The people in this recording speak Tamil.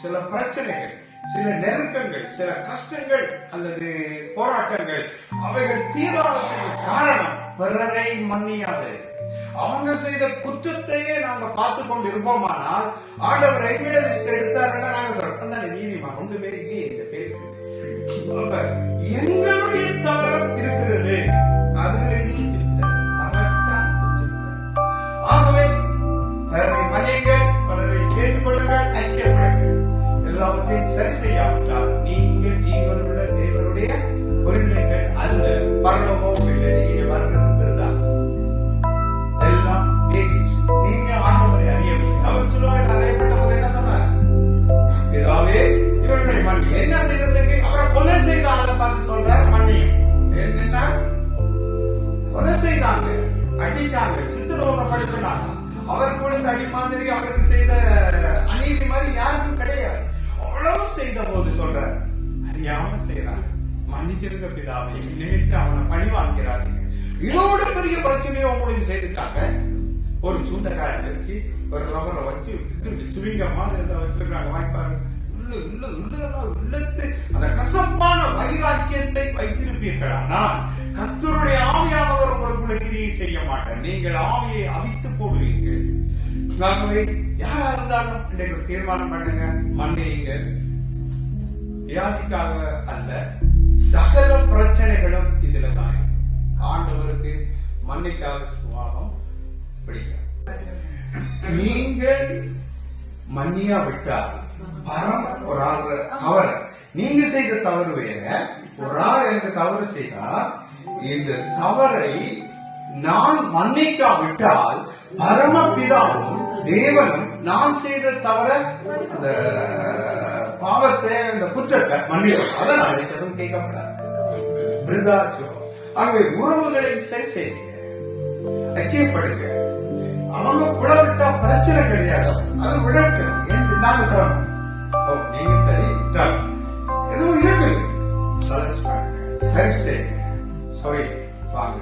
சில பிரச்சனைகள் சில நெருக்கங்கள் சில கஷ்டங்கள் அல்லது போராட்டங்கள் அவைகள் தீராததுக்கு காரணம். பிறரை மன்னியாது. அவங்க செய்த குற்றத்தையே நாங்க பார்த்து கொண்டு இருப்போமானால் ஆண்டவர் எங்கிட்ட லிஸ்ட் எடுத்தாருன்னா நாங்க சொல்றோம் தானே நீதிமா ஒன்றுமே இல்லையே இந்த பேருக்கு. எங்களுடைய தவறம் இருக்கிறது. அது எழுதி வச்சிருக்கிறார் ஆகவே பிறரை மன்னியுங்கள் பிறரை சேர்த்துக் கொள்ளுங்கள். எல்லாவற்றையும் சரி செய்யாவிட்டால் நீங்கள் ஜீவனுள்ள தேவனுடைய பொருள்கள் அல்ல பரலோகம் இல்லை நீங்க வருகிறது இருந்தால் எல்லாம் வேஸ்ட் நீங்க ஆண்டவரை அறியவில்லை. அவர் சொல்லுவார் அறியப்பட்ட போது என்ன சொன்னார்? பிதாவே இவருடைய மண் என்ன செய்ததற்கு அவரை கொலை செய்தாங்க பார்த்து சொல்றார் மண்ணியம் என்ன கொலை செய்தாங்க அடிச்சாங்க சித்திரவதைப்படுத்தினாங்க அவர் கொடுத்த அடி மாதிரி அவருக்கு செய்த அநீதி மாதிரி செய்யறாங்க மன்னிச்சிருங்க பிதாவை நினைத்து அவனை பழி வாங்கிறாதீங்க. இதோட பெரிய பிரச்சனையை உங்களுக்கு செய்துட்டாங்க ஒரு சூண்டக்காய வச்சு ஒரு ரவரை வச்சு இப்படி சுருங்க மாதிரி இதை வச்சிருக்காங்க வாய்ப்பாரு உள்ளத்து அந்த கசப்பான வைராக்கியத்தை வைத்திருப்பீர்கள். ஆனால் கத்தருடைய ஆவியானவர் உங்களுக்குள்ள கிரியை செய்ய மாட்டார். நீங்கள் ஆவியை அவித்து போடுவீர்கள். யாரா இருந்தாலும் இன்றைக்கு ஒரு தீர்மானம் பண்ணுங்க. மன்னியுங்க வியாதிக்காக அல்ல சகல பிரச்சனைகளும் இதுல தான் ஆண்டவருக்கு மன்னிக்காத சுவாகம் நீங்கள் மன்னியா விட்டால் பரம் ஒரு ஆள் தவறு. நீங்க செய்த தவறு வேற. ஒரு ஆள் எனக்கு தவறு செய்தால் இந்த தவறை நான் மன்னிக்காவிட்டால் பரமபிதாவும் தேவனும் நான் செய்த தவற அந்த பாவத்தை அந்த குற்றத்தை மன்னிக்கும் அதனால் எதுவும் கேட்கப்படாது. விருதாச்சம் ஆகவே உறவுகளை சரி செய்யுங்க. ஐக்கியப்படுங்க. அவங்க விடவிட்டா பிரச்சனை கிடையாது. அது விடட்டும் ஏன் திண்டாம தரணும் ஓ நீங்க சரி. விட்டால் எதுவும் இருக்கு சரி செய்யுங்க. சரி வாங்க.